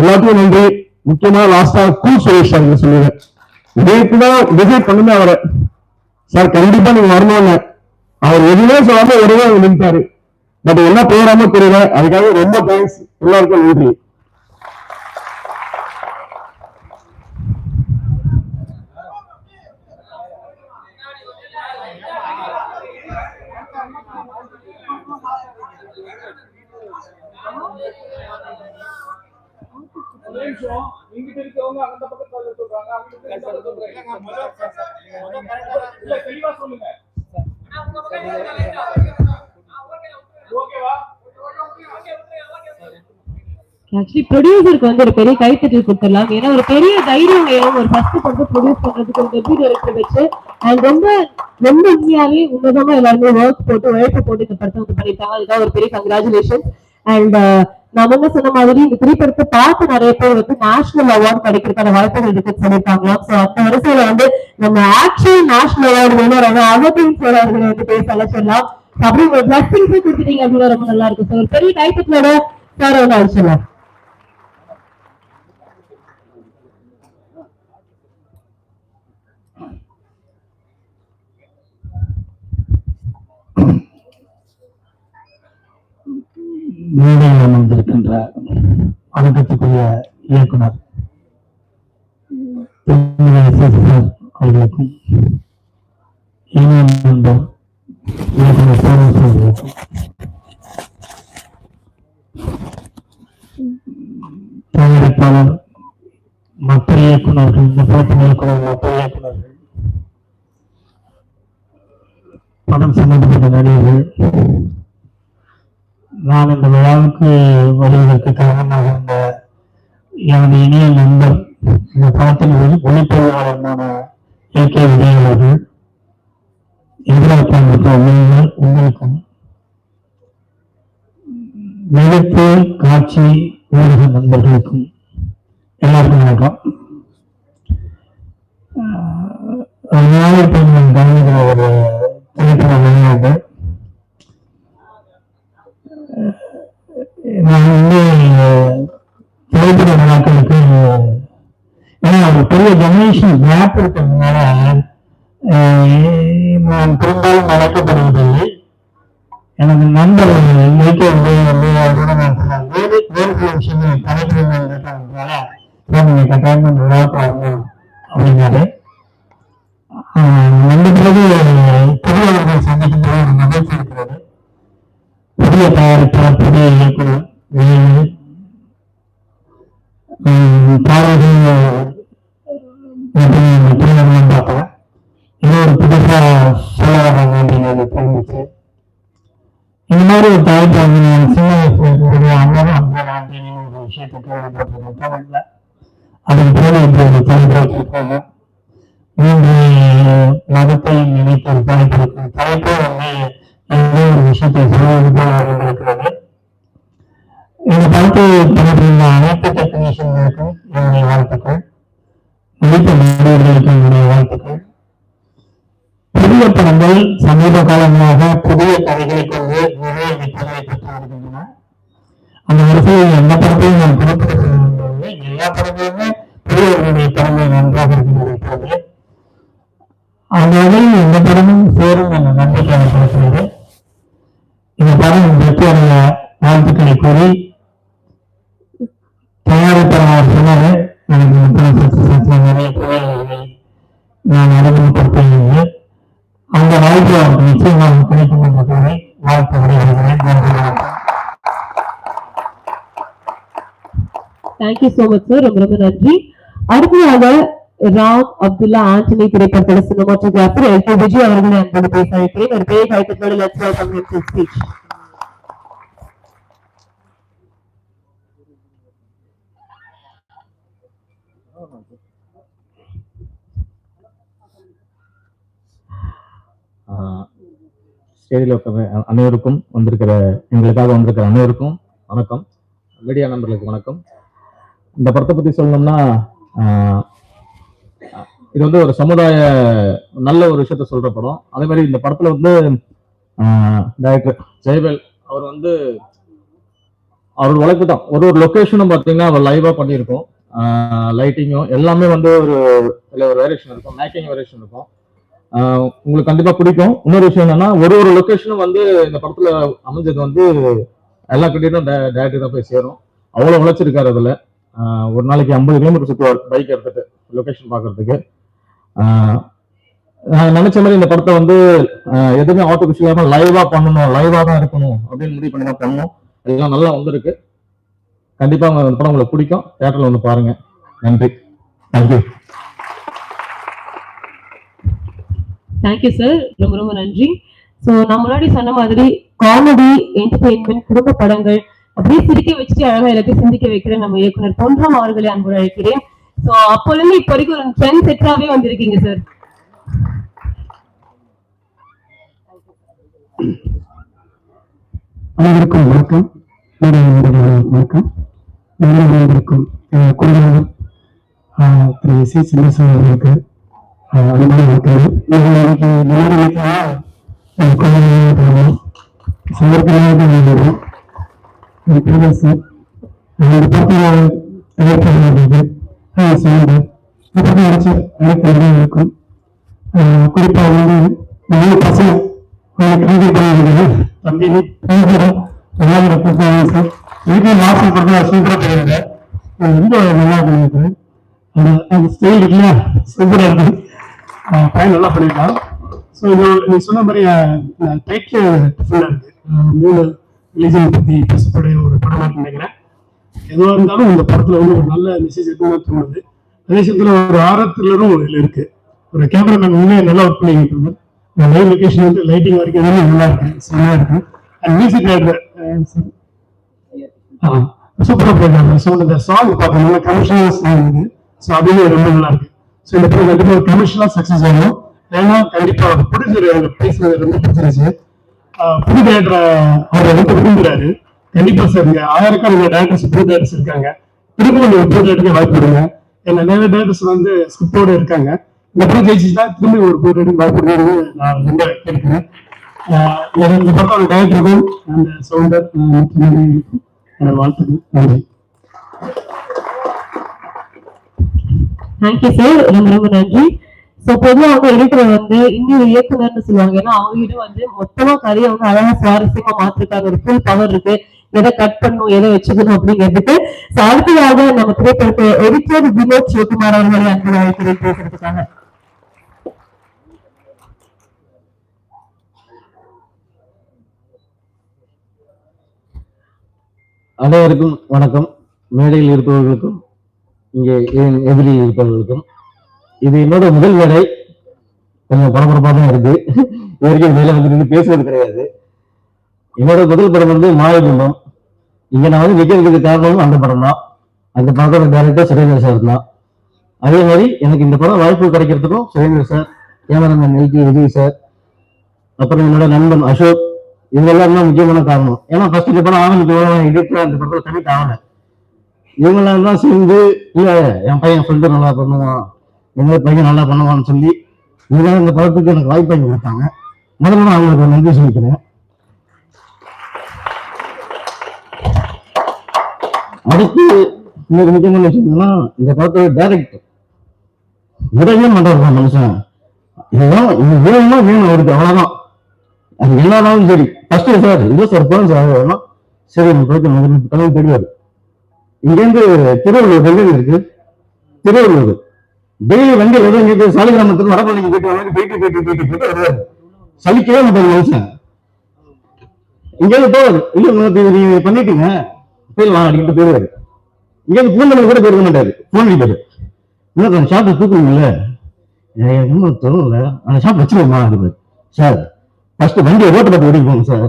எல்லாத்துக்கும் நன்றி. முக்கியமா லாஸ்டா கூல் சுரேஷ் சார் சொல்லுவேன் நேற்று தான் விசிட் பண்ணுமே அவரை. சார் கண்டிப்பா நீங்க வரணும்னு. அவர் எதுவுமே சொல்லாம ஒருவே நின்றுட்டாரு பட் என்ன போடாம தெரியல. அதுக்காக ரொம்ப தேங்க்ஸ் எல்லாருக்கும் நன்றி. ஆக்சுவலி ப்ரொடியூசருக்கு வந்து ஒரு பெரிய கைத்தட்டல் கொடுத்துடலாம். ஏன்னா ஒரு பெரிய தைரியம் வேணும் ஒரு ஃபர்ஸ்ட் படத்தை ப்ரொடியூஸ் பண்றதுக்கு ஒரு டெபியூ டைரக்டர் வச்சு அண்ட் ரொம்ப ரொம்ப உண்மையாவே உன்னதமா எல்லாருமே ஒர்க் போட்டு உழைப்பு போட்டு இந்த படத்தை வந்து பண்ணிருக்காங்க அதுக்காக ஒரு பெரிய கங்க்ராச்சுலேஷன் அண்ட் நான் முன்ன சொன்ன மாதிரி இந்த திரைப்படத்தை பார்த்து நிறைய பேர் வந்து நேஷனல் அவார்டு கிடைக்கிறதுக்கான வாய்ப்புகள் இருக்குன்னு சொல்லியிருக்காங்களாம் ஸோ அந்த வரிசையில வந்து நம்ம ஆக்சுவல் நேஷனல் அவார்டு வேணும் அவத்தையும் சார் அவர்களை வந்து பேச அழைச்சிடலாம் அப்படி ஒரு பிளஸிங்ஸ் கொடுத்துட்டீங்க அப்படின்னு ரொம்ப நல்லா இருக்கும். சார் ஒரு பெரிய கைத்தட்டலோட சார் வந்து அழைச்சிடலாம். மேடையில் அமர்ந்திருக்கின்ற வணக்கத்துக்குரிய இயக்குனர். திருமதி அவர்களுக்கும் இணைய நண்பர் இயக்குனர் சோமஸ் அவர்களுக்கும். தயாரிப்பாளர் மற்ற இயக்குநர்கள் இந்த படத்தின் இயக்குனர் மற்ற இயக்குநர்கள் படம் சம்பந்தப்பட்ட நடிகர்கள் நான் இந்த விழாவுக்கு வருவதற்கு காரணமாக இருந்த எனது இணைய நண்பர் இந்த படத்தில் ஒளி- ஒளிப்பதிவாளரான ஏ கே விஜய் அவர்கள். எதிர்பார்க்கின்ற நீங்கள் உங்களுக்கும் எழுத்து காட்சி ஊடக நண்பர்களுக்கும் எல்லாருக்கும் வணக்கம். ஒரு நாளை பெண்கள் கவனிக்கிற ஒரு திரைப்பட விளையாட்டு நான் வந்து திரைப்பட விழாக்களுக்கு ஏன்னா ஒரு பெரிய ஜெனரேஷன் கேப் இருக்கிறதுனால நான் பெரும்பாலும் அழைக்கப்படுவதில்லை எனது நண்பர் இயற்கை வந்து வந்து அவரோட நான் வேறு வேறு சில விஷயங்கள் தலைப்பிடங்கள் இருக்கிறதுனால கட்டாயம் அந்த சொல்ல வர்றாங்க அப்படிங்கிறது தெரிஞ்சிச்சு இந்த மாதிரி ஒரு தயாரிப்பு வந்து நான் சின்ன வயசுல இருக்கிறது அண்ணனும் அப்படின்னு ஒரு விஷயத்தை கேள்விப்பட்டிருக்கேன் தமிழ்ல அதுக்கு பிறகு இப்படி ஒரு தலைப்பு மூன்று மதத்தை நினைத்து ஒரு தலைப்பு இருக்கு. தலைப்பே வந்து ஒரு விஷயத்தை சொல்வது போல இருக்கிறது இந்த படத்தை அனைத்து டெக்னீஷியன்களுக்கும் என்னுடைய வாழ்த்துக்கள். முடித்த நண்பர்களுக்கும் என்னுடைய வாழ்த்துக்கள். புதிய படங்கள் சமீப காலமாக புதிய கதைகளை கொண்டு நிறைய வெற்றிகளை பெற்று வருகின்றன. அந்த வரிசையில் எந்த படத்தையும் நான் குறிப்பிடுகிறது எல்லா படங்களுமே புதியவர்களுடைய படங்கள் நன்றாக இருக்கின்றது இப்போது அந்த வகையில் எந்த படமும் சேரும் என்ற நம்பிக்கை எனக்கு இந்த படம் வெற்றியடைய வாழ்த்துக்களை கூறி நிச்சயமாக கிடைக்கும் என்ற கூறி வாழ்த்து விடைபெறுகிறேன் நன்றி வணக்கம் தேங்க்யூ சோ மச் சார் ரொம்ப ரொம்ப நன்றி. அடுத்ததாக ராம் அப்துல்லா ஆண்டனி திரைப்படத்தோட சினிமாட்டோகிராஃபர் எல் கே விஜய் அவர்களை அன்போடு பேச அழைக்கிறேன். ஒரு பெரிய கைத்தட்டோட let's welcome him to speech ஸ்டேஜில் உட்கார அனைவருக்கும் வந்திருக்கிற எங்களுக்காக வந்திருக்கிற அனைவருக்கும் வணக்கம். மீடியா நண்பர்களுக்கு வணக்கம். இந்த படத்தை பற்றி சொல்லணும்னா இது வந்து ஒரு சமுதாய நல்ல ஒரு விஷயத்த சொல்ற படம். அதே மாதிரி இந்த படத்துல வந்து டைரக்டர் ஜெயவேல் அவர் வந்து அவரோட உழைப்பு தான். ஒரு ஒரு லொக்கேஷனும் பார்த்தீங்கன்னா அவர் லைவா பண்ணியிருக்கோம். லைட்டிங்கும் எல்லாமே வந்து ஒரு இல்லை ஒரு வேரியேஷன் இருக்கும். மேக்கிங் வேரியேஷன் இருக்கும். உங்களுக்கு கண்டிப்பா பிடிக்கும். இன்னொரு விஷயம் என்னன்னா ஒரு ஒரு லொகேஷனும் வந்து இந்த படத்துல அமைஞ்சது வந்து எல்லா கிட்டையும் டேரக்டர் தான் போய் சேரும். அவ்வளவு உழைச்சிருக்காரு அதுல. ஒரு நாளைக்கு ஐம்பது கிலோமீட்டர் சுற்றுவார் பைக் எடுத்துட்டு லொகேஷன் பார்க்கறதுக்கு. நான் நினைச்ச மாதிரி இந்த படத்தை வந்து எதுவுமே ஆர்டிபிஷியல் இல்லாம லைவா பண்ணணும் லைவா தான் இருக்கணும் அப்படின்னு முடிவு பண்ணி தான் பண்ணணும். எல்லாம் நல்லா வந்திருக்கு. கண்டிப்பா இந்த படம் உங்களுக்கு பிடிக்கும். தேட்டர்ல வந்து பாருங்க. நன்றி. தேங்க்யூ தேங்க்யூ சார் ரொம்ப ரொம்ப நன்றி. ஸோ நான் முன்னாடி சொன்ன மாதிரி காமெடி என்டர்டெயின்மெண்ட் குடும்ப படங்கள் அப்படியே சிரிக்க வச்சுட்டு அழகா எல்லாத்தையும் சிந்திக்க வைக்கிற நம்ம இயக்குனர் பொன்றாம் அவர்களை அன்பு அழைக்கிறேன். ஸோ அப்போலேருந்து இப்போ வரைக்கும் ஒரு ட்ரெண்ட் செட்டாவே வந்திருக்கீங்க சார் அனைவருக்கும் வணக்கம். வணக்கம். மேடை குடும்பம் திரு சி. சின்னசாமி அவர்களுக்கு இருக்கும் குறிப்பாக வந்து நாலு பசங்க கல்வி பண்ணுறது தம்பி எல்லாம் சார் வீட்டில் மாசம் கொடுத்தா சூப்பராக பண்ணுங்க ரொம்ப நல்லா பண்ணியிருக்கேன் அந்த ஸ்டைல் இல்லையா சூப்பராக இருக்கு பையன் நல்லா பண்ணியிருக்கான். ஸோ இது நீ சொன்ன மாதிரி டைட்டில் டிஃப்ரெண்டாக இருக்கு. மூணு ரிலீஜன் பற்றி பேசக்கூடிய ஒரு படமாக நினைக்கிறேன். எதுவாக இருந்தாலும் இந்த படத்தில் வந்து ஒரு நல்ல மெசேஜ் இருக்குன்னு தோணுது. அதே சமயத்தில் ஒரு ஆரத்திலரும் இதில் இருக்குது ஒரு கேமராமேன் உண்மையாக நல்லா ஒர்க் பண்ணிக்கிட்டு இருந்தார் லைவ் லொக்கேஷன் வந்து லைட்டிங் வரைக்கும் எல்லாமே நல்லா இருக்கு. செம்மையா இருக்கு. அண்ட் மியூசிக் டைரக்டர் சூப்பராக போயிருக்காங்க ஸோ இந்த சாங் பார்த்தோம்னா நல்லா சாங் இது. ஸோ அதுவே ரொம்ப நல்லா இருக்கு. ஸோ இந்த படம் கண்டிப்பாக ஒரு கமர்ஷியலாக சக்ஸஸ் ஆகும். ஏன்னா கண்டிப்பாக அவர் பிடிச்சது எனக்கு பேசுனது ரொம்ப பிடிச்சிருச்சு. ஆஹ் புது டேரக்டர் அவர் ரொம்ப விரும்புறாரு கண்டிப்பா சார் இங்க ஆயிரக்கணக்கான டேரக்டர்ஸ் புது டேரக்டர்ஸ் இருக்காங்க. திரும்ப ஒரு புது டேரக்டருக்கு வாய்ப்பு கொடுங்க. ஏன்னா நிறைய டேரக்டர்ஸ் வந்து ஸ்கிரிப்டோட இருக்காங்க. இந்த படம் ஜெயிச்சுட்டா திரும்பி ஒரு புது டேரக்டருக்கு வாய்ப்பு கொடுங்க நான் ரொம்ப கேட்கிறேன் ஆஹ் எனக்கு இந்த படத்தோட டேரக்டருக்கும் அந்த சவுண்டர் என்னோட வாழ்த்துக்கள். நன்றி. தேங்க்யூ சார் ரொம்ப ரொம்ப நன்றி. ஸோ பொதுவாக அவங்க எடிட்டர் வந்து இன்னொரு இயக்குனர்னு சொல்லுவாங்க. ஏன்னா அவங்ககிட்ட வந்து மொத்தமா கதையை வந்து அழகா சுவாரஸ்யமா மாத்திருக்காங்க. ஒரு ஃபுல் பவர் இருக்கு. எதை கட் பண்ணணும் எதை வச்சுக்கணும் அப்படிங்கிறதுக்கு. ஸோ அடுத்ததாக நம்ம திரைப்படத்தை எடிட்டர் வினோத் சிவகுமார் அவர்களை அன்பு அழைக்கிறேன் பேசுறதுக்காக. அனைவருக்கும் வணக்கம். மேடையில் இருப்பவர்களுக்கும் இங்கே எதிரி இருப்பவர்களுக்கும். இது என்னோட முதல் வேலை. கொஞ்சம் பரபரப்பாக தான் இருக்கு. இது வரைக்கும் மேலே வந்து நின்று பேசுவது கிடையாது. என்னோட முதல் படம் வந்து மாயபிம்பம் இங்க நான் வந்து நிக்கிறதுக்கு காரணமும் அந்த படம் தான். அந்த படத்தோட டேரக்டர் சுரேந்திர சார் தான். அதே மாதிரி எனக்கு இந்த படம் வாய்ப்பு கிடைக்கிறதுக்கும் சுரேந்திர சார் கேமராமேன் எல்கி விஜய் சார் அப்புறம் என்னோட நண்பன் அசோக் இவங்க எல்லாம் தான் முக்கியமான காரணம். ஏன்னா ஃபர்ஸ்ட் இந்த படம் ஆகணும் எடிட்டர் அந்த படத்துல கமிட் ஆகல. இவங்களெல்லாம் தான் சேர்ந்து இல்ல என் பையன் ஃப்ரெண்டு நல்லா பண்ணுவான் எங்க பையன் நல்லா பண்ணுவான்னு சொல்லி இதெல்லாம் இந்த படத்துக்கு எனக்கு வாய்ப்பு வாங்கி கொடுத்தாங்க. முதல்ல நான் அவங்களுக்கு நன்றி சொல்லிக்கிறேன். அடுத்து இன்னொரு முக்கியமான விஷயம் என்னன்னா இந்த படத்தோட டைரக்டர் நிறைய பண்றாரு மனுஷன். இதுதான் இது வேணும்னா வேணும் அவருக்கு அவ்வளவுதான். அது எல்லாரும் சரி. ஃபர்ஸ்ட் சார் இல்ல சார் போதும் சார். வேணும் சரி நம்ம போயிட்டு தெரியாது இங்கேருந்து திருவள்ளூர் எங்க இருக்கு. திருவள்ளூர். டெய்லி வண்டி வரும் இங்கே சாலிகிராமத்தில் வடபழனி போயிட்டு வாங்க போயிட்டு போயிட்டு போயிட்டு போயிட்டு வருவாரு சலிக்கவே மாட்டாங்க மனுஷன் இங்கேருந்து போவாரு. இல்லை இன்னொரு நீங்க பண்ணிட்டீங்க. போயிடலாம் அப்படின்ட்டு போயிடுவாரு இங்கேருந்து ஃபோன் பண்ணி கூட போயிருக்க மாட்டாரு. ஃபோன் அடிப்பாரு. இன்னும் அந்த ஷாப்பை தூக்குவீங்கல்ல எனக்கு தோணல அந்த ஷாப் வச்சுருவோமா அது சார் ஃபர்ஸ்ட் வண்டியை ரோட்டை பார்த்து ஓடிட்டு போங்க சார்.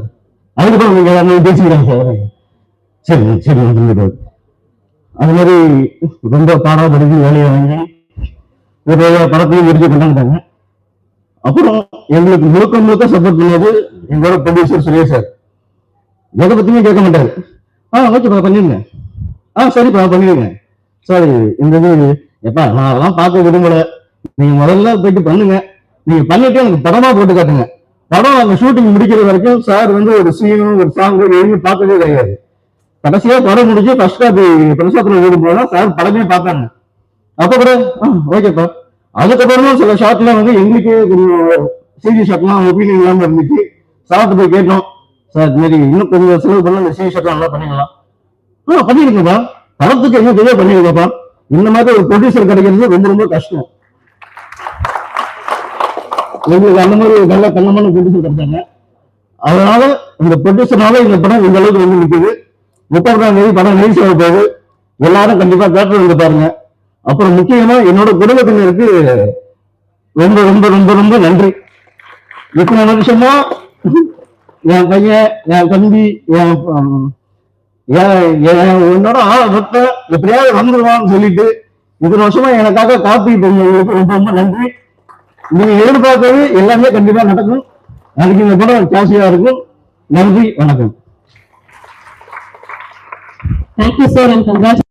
அதுக்கப்புறம் நீங்க பேசிக்கிறாங்க சார். சரி சரி சொல்லிடுவாரு அது மாதிரி ரொம்ப பாடப்படுத்தி வேலையை வாங்கி ஒரு படத்தையும் முடிச்சு கொண்டாந்துட்டாங்க. அப்புறம் எங்களுக்கு முழுக்க முழுக்க சப்போர்ட் பண்ணது எங்களோட ப்ரொடியூசர் சுரேஷ் சார். எதை பத்தியுமே கேட்க மாட்டாரு. ஆ ஓகேப்பா பண்ணிருங்க ஆ சரிப்பா பண்ணிடுங்க. சார் இந்த இது எப்பா நான் அதெல்லாம் பார்க்க விரும்பல. நீங்க முதல்ல போயிட்டு பண்ணுங்க. நீங்க பண்ணிட்டு எனக்கு படமா போட்டு காட்டுங்க. படம் அந்த ஷூட்டிங் முடிக்கிற வரைக்கும் சார் வந்து ஒரு சீனும் ஒரு சாங் எதுவுமே பார்த்ததே கிடையாது. கடைசியா படம் முடிஞ்சு ஃபர்ஸ்ட் காப்பி பிரசாத்துல ஓடும் சார் படமே பார்த்தாங்க. அப்ப கூட ஓகேப்பா அதுக்கப்புறமும் சில ஷாட்லாம் வந்து எங்களுக்கு கொஞ்சம் சிஜி ஷாட்லாம் ஒப்பீனியன் இல்லாம இருந்துச்சு. சார்ட்டு போய் கேட்டோம். சார் இது மாதிரி இன்னும் கொஞ்சம் செலவு பண்ணலாம் இந்த சிஜி ஷாட்லாம் நல்லா பண்ணிக்கலாம் ஆ பண்ணிருக்கேப்பா படத்துக்கு என்ன தெரிய பண்ணிருக்கப்பா இந்த மாதிரி ஒரு ப்ரொடியூசர் கிடைக்கிறது ரொம்ப ரொம்ப கஷ்டம். எங்களுக்கு அந்த மாதிரி ஒரு நல்ல தங்கமான ப்ரொடியூசர் கிடைச்சாங்க. அதனால இந்த ப்ரொடியூசர்னால இந்த படம் இந்த அளவுக்கு வந்து நிற்குது முப்பதாம் தேதி படம் ரிலீஸ் ஆக போகுது. எல்லாரும் கண்டிப்பா தேட்டர் வந்து பாருங்க. அப்புறம் முக்கியமா என்னோட குடும்பத்தினருக்கு ரொம்ப ரொம்ப ரொம்ப ரொம்ப நன்றி. இத்தனை வருஷமா என் பையன் என் தம்பி என் அஹ், என் என் ஆளை மொத்த எப்படியாவது வந்துருவான்னு சொல்லிட்டு இத்தனை வருஷமா எனக்காக காப்பி பண்ணவங்களுக்கு ரொம்ப ரொம்ப நன்றி. நீங்க எதிர்பார்த்தது எல்லாமே கண்டிப்பா நடக்கும். நாளைக்கு இந்த படம் கேசியா இருக்கும். நன்றி வணக்கம். Thank you sir and congrats